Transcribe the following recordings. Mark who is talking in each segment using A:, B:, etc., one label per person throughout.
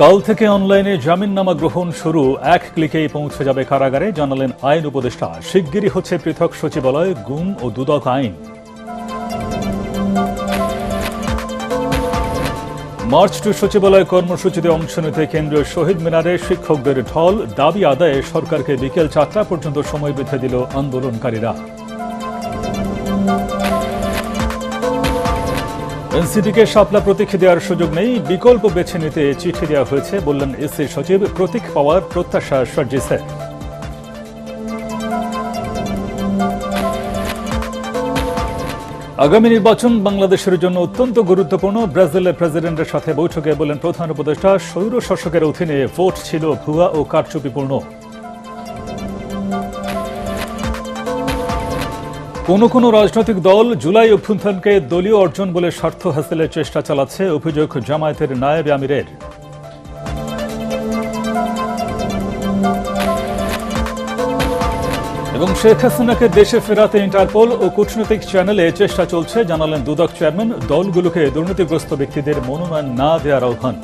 A: কাল থেকে অনলাইনে জামিননামা গ্রহণ শুরু। এক ক্লিকেই পৌঁছে যাবে কারাগারে। জানালেন আইন উপদেষ্টা। শিগগিরই হচ্ছে পৃথক সচিবালয় গুম ও দুদক আইন। মার্চ টু সচিবালয় কর্মসূচিতে অংশ নিতে কেন্দ্রীয় শহীদ মিনারে শিক্ষকদের ঢল। দাবি আদায়ে সরকারকে বিকেল চারটা পর্যন্ত সময় বেঁধে দিল আন্দোলনকারীরা। এনসিপিকে শাপলা প্রতীক দেওয়ার সুযোগ নেই, বিকল্প বেছে নিতে চিঠি দেওয়া হয়েছে, বললেন এসি সচিব প্রতীক পাওয়ার প্রত্যাশা সার্জিসে আগামী নির্বাচন বাংলাদেশের জন্য অত্যন্ত গুরুত্বপূর্ণ। ব্রাজিলের প্রেসিডেন্টের সাথে বৈঠকে বলেন প্রধান উপদেষ্টা স্বৈর শাসকের অধীনে ভোট ছিল ভুয়া ও কারচুপিপূর্ণ। কোন কোন রাজনৈতিক দল জুলাই অভ্যুত্থানকে দলীয় অর্জন বলে স্বার্থ হাসিলের চেষ্টা চালাচ্ছে অভিযোগ জামায়াতের নায়েব আমিরের। এবং শেখ হাসিনাকে দেশে ফেরাতে ইন্টারপোল ও কূটনৈতিক চ্যানেলে চেষ্টা চলছে, জানালেন দুদক চেয়ারম্যান, দলগুলোকে দুর্নীতিগ্রস্ত ব্যক্তিদের মনোনয়ন না দেওয়ার আহ্বান।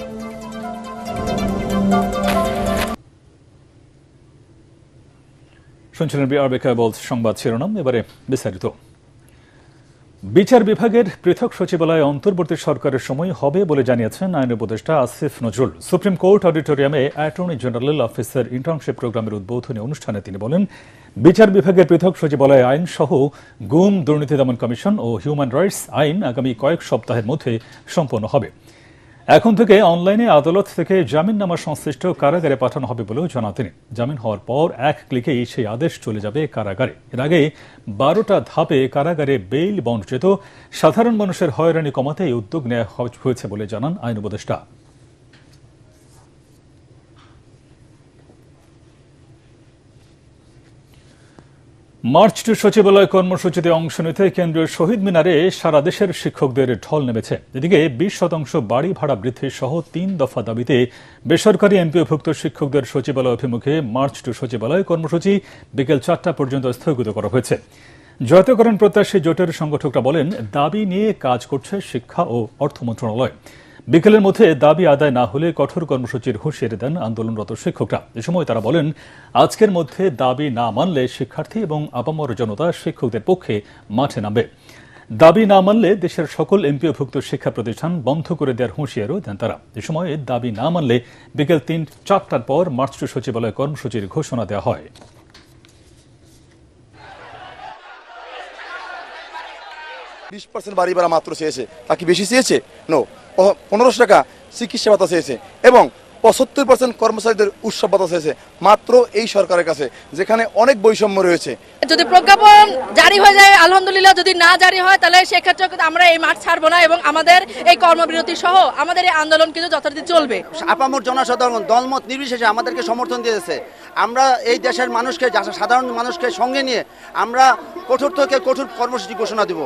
A: শুনছিলেন কেবল সংবাদ শিরোনাম, এবারে বিস্তারিত। বিচার বিভাগের পৃথক সচিবালয়ে অন্তর্বর্তী সরকারের সময় হবে বলে জানিয়েছেন আইন উপদেষ্টা আসিফ নজরুল। সুপ্রিম কোর্ট অডিটোরিয়ামে অ্যাটর্নি জেনারেল অফিসার ইন্টার্নশিপ প্রোগ্রামের উদ্বোধনী অনুষ্ঠানে তিনি বলেন, বিচার বিভাগের পৃথক সচিবালয় আইন সহ গুম দুর্নীতি দমন কমিশন ও হিউম্যান রাইটস আইন আগামী কয়েক সপ্তাহের মধ্যে সম্পন্ন হবে। এখন থেকে অনলাইনে আদালত থেকে জামিন জামিননামা সংশ্লিষ্ট কারাগারে পাঠানো হবে বলেও জানান তিনি জামিন হওয়ার পর এক ক্লিকেই সেই আদেশ চলে যাবে কারাগারে। এর আগে বারোটা ধাপে কারাগারে বেইল বন্ড যেত সাধারণ মানুষের হয়রানি কমাতে এই উদ্যোগ নেওয়া হয়েছে বলে জানান আইন উপদেষ্টা। মার্চ টু সচিবালয় কর্মসূচিতে অংশ নিতে কেন্দ্রীয় শহীদ মিনারে সারা দেশের শিক্ষকদের ঢল নেমেছে। এদিকে বিশ শতাংশ বাড়ি ভাড়া বৃদ্ধি সহ তিন দফা দাবিতে বেসরকারি এমপিওভুক্ত শিক্ষকদের সচিবালয় অভিমুখে মার্চ টু সচিবালয় কর্মসূচি বিকেল চারটা পর্যন্ত স্থগিত করা হয়েছে। জয়তকরণ প্রত্যাশী জোটের সংগঠকরা বলেন, দাবি নিয়ে কাজ করছে শিক্ষা ও অর্থ মন্ত্রণালয়। বিকেলের মধ্যে দাবি আদায় না হলে কঠোর কর্মসূচির হুঁশিয়ারি দেন আন্দোলনরত শিক্ষকরা। এ সময় তারা বলেন, আজকের মধ্যে দাবি না মানলে শিক্ষার্থী এবং আপামর জনতা শিক্ষকদের পক্ষে মাঠে নামবে। দাবি না মানলে দেশের সকল এমপিওভুক্ত শিক্ষা প্রতিষ্ঠান বন্ধ করে দেওয়ার হুঁশিয়ারও দেন তারা। এ সময় দাবি না মানলে বিকেল তিন চারটার পর মার্চ সচিবালয় কর্মসূচির ঘোষণা দেওয়া হয়।
B: বিশ পার্সেন্ট বাড়ি ভাড়া মাত্র চেয়েছে। তা কি বেশি চেয়েছে? নো পনেরোশো টাকা চিকিৎসা ভাতা চেয়েছে এবং পঁচাত্তর পার্সেন্ট কর্মচারীদের উৎসব ভাতা চেয়েছে মাত্র এই সরকারের কাছে যেখানে অনেক বৈষম্য রয়েছে।
C: যদি প্রজ্ঞাপন জারি হয়ে যায় আলহামদুলিল্লাহ যদি না জারি হয় তাহলে সেক্ষেত্রে আমরা এই মাঠ ছাড়বো না এবং আমাদের এই কর্মবিরতি সহ আমাদের এই আন্দোলন কিন্তু যথারীতি চলবে।
D: আপামর জনসাধারণ দলমত নির্বিশেষে আমাদেরকে সমর্থন দিয়েছে। আমরা এই দেশের মানুষকে সাধারণ মানুষকে সঙ্গে নিয়ে আমরা কঠোর থেকে কঠোর কর্মসূচি ঘোষণা দেব।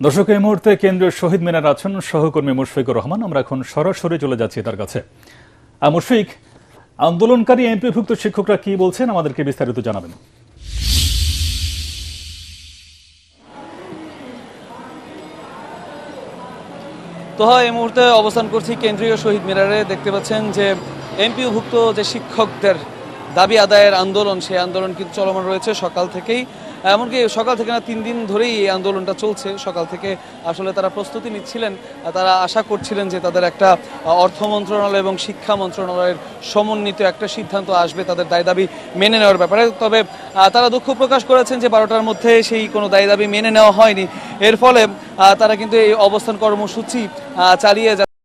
A: দর্শক, এই মুহূর্তে কেন্দ্রীয় শহীদ মিনার আছেন সহকর্মী মুশফিকুর রহমান। আমরা এখন সরাসরি চলে যাচ্ছি তার কাছে। মুশফিক, আন্দোলনকারী এমপিভুক্ত শিক্ষকরা কি বলছেন? আমাদেরকে বিস্তারিত জানাবেন।
E: তো হয়, এই মুহূর্তে অবস্থান করছি কেন্দ্রীয় শহীদ মিনারে। দেখতে পাচ্ছেন যে এমপিওভুক্ত যে শিক্ষকদের দাবি আদায়ের আন্দোলন, সেই আন্দোলন কিন্তু চলমান রয়েছে সকাল থেকেই। এমনকি সকাল থেকে না, তিন দিন ধরেই এই আন্দোলনটা চলছে। সকাল থেকে আসলে তারা প্রস্তুতি নিচ্ছিলেন। তারা আশা করছিলেন যে তাদের একটা অর্থ মন্ত্রণালয় এবং শিক্ষা মন্ত্রণালয়ের সমন্বিত একটা সিদ্ধান্ত আসবে, তাদের দায় দাবি মেনে নেওয়ার ব্যাপারে। তবে তারা দুঃখ প্রকাশ করেছেন যে বারোটার মধ্যে সেই কোনো দায় দাবি মেনে নেওয়া হয়নি। এর ফলে তারা কিন্তু এই অবস্থান কর্মসূচি চালিয়ে